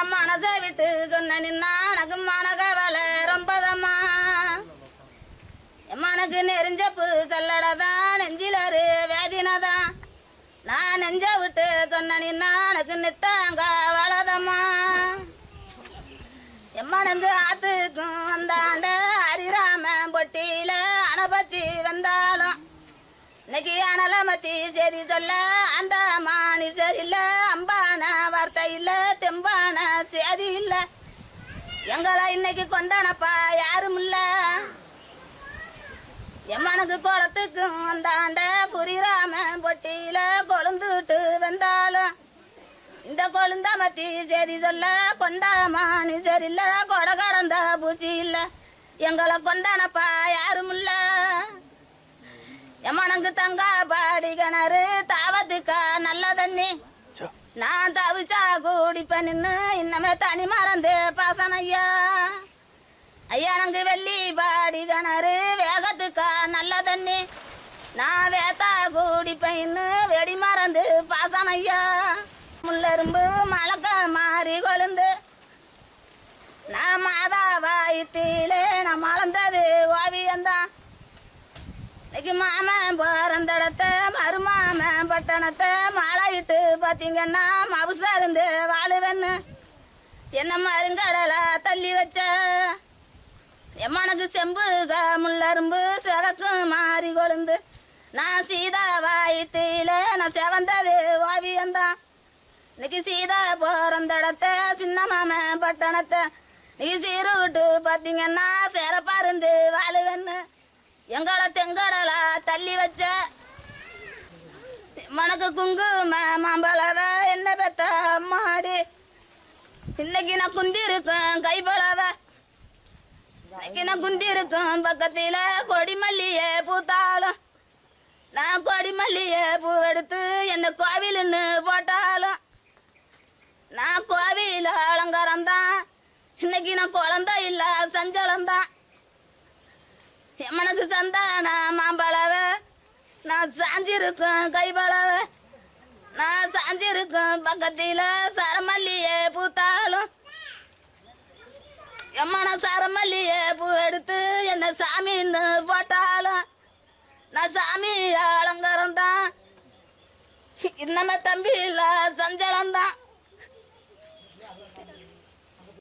எம்மான மனசை விட்டு சொன்ன நின்னா எனக்கு மனகவலை ரொம்பதம்மா. எம்மனுக்கு நெறிஞ்சப்பு செல்லடதான் நெஞ்சிலரு வேதினதான் நான் நெஞ்ச விட்டு சொன்ன நின்னா எனக்கு நித்தாங்க வளதம்மா. எம்மனுக்கு ஆத்துக்கும் வந்தாண்ட ஹரிராமன் பொட்டியில அணபத்தி வந்தாலும். இன்னைக்கு அனலமத்தி சரி சொல்ல அந்த மாணி சரியில்லை அம்பா வார்த்தை இல்ல தெம்பான சேதி இல்ல. எங்களை இன்னைக்கு கொண்டானப்பா யாரும் இல்ல. எம்மனுக்கு குளத்துக்கும் வந்தாண்ட குறிராம பொட்டியில கொழுந்துட்டு வந்தாலும் இந்த கொழுந்தாமத்தி சரி சொல்ல கொண்டாமானி சரியில்ல கொடை கடந்த பூச்சி இல்ல. எங்களை கொண்டானப்பா யாரும் இல்ல. எம்மனங்கு தங்கா பாடி கிணறு தாவத்துக்கா நல்ல தண்ணி. நான் தவிச்சா கூடிப்ப நின்னு இன்னமே தனி மறந்து பாசன ஐயா. ஐயா எனக்கு வெள்ளி பாடி கிணறு வேகத்துக்கா நல்ல தண்ணி. நான் வேத்தா கூடிப்ப இன்னும் வெடி மறந்து பாசன ஐயா. முள்ளெரும்பு மலக்க மாறி கொழுந்து. நான் மாதா வாயத்திலே நான் மலர்ந்தது ஓவியந்தான் இன்னைக்கு மாமன் பிறந்தடத்த மருமாமன் பட்டணத்தை மாலையிட்டு பார்த்தீங்கன்னா மவுசா இருந்து வாழுவேன்னு என்ன மருங்கடலை தள்ளி வச்ச? எம்மனுக்கு செம்பு முள்ளரும்பு செவக்கும் மாறி கொழுந்து. நான் சீதா வாயத்தில நான் செவந்தது ஓவியந்தான். இன்னைக்கு சீதா பிறந்தடத்த சின்ன மாமன் பட்டணத்தை. நீ சீருட்டு பார்த்தீங்கன்னா சிறப்பா இருந்து வாழுவேன்னு எங்களை தெங்கடலா தள்ளி வச்ச. மனக்கு குங்கும மாம்பழவ என்ன பெத்த அம்மாடி இன்னைக்கு நான் குந்தி இருக்கேன் கைப்பழவ. இன்னைக்கு நான் குந்தி இருக்கேன் பக்கத்தில கொடிமல்லியே பூத்தாலும். நான் கொடி மல்லியே பூ எடுத்து என்ன கோவிலுன்னு போட்டாலும். நான் கோவில் அலங்காரம் தான். இன்னைக்கு நான் குழந்தை இல்ல சஞ்சலம் தான். எம்மனுக்கு சந்தான மாம்பழவ நான் சாஞ்சிருக்கேன் கைபழவ நான் சாஞ்சிருக்கேன் பக்கத்தில சரமல்லியே பூத்தாலும். எம்மன சரமல்லியே பூ எடுத்து என்ன சாமின்னு போட்டாலும். நான் சாமி அலங்காரம் தான் இன்னமே தம்பி இல்ல சஞ்சலம் தான்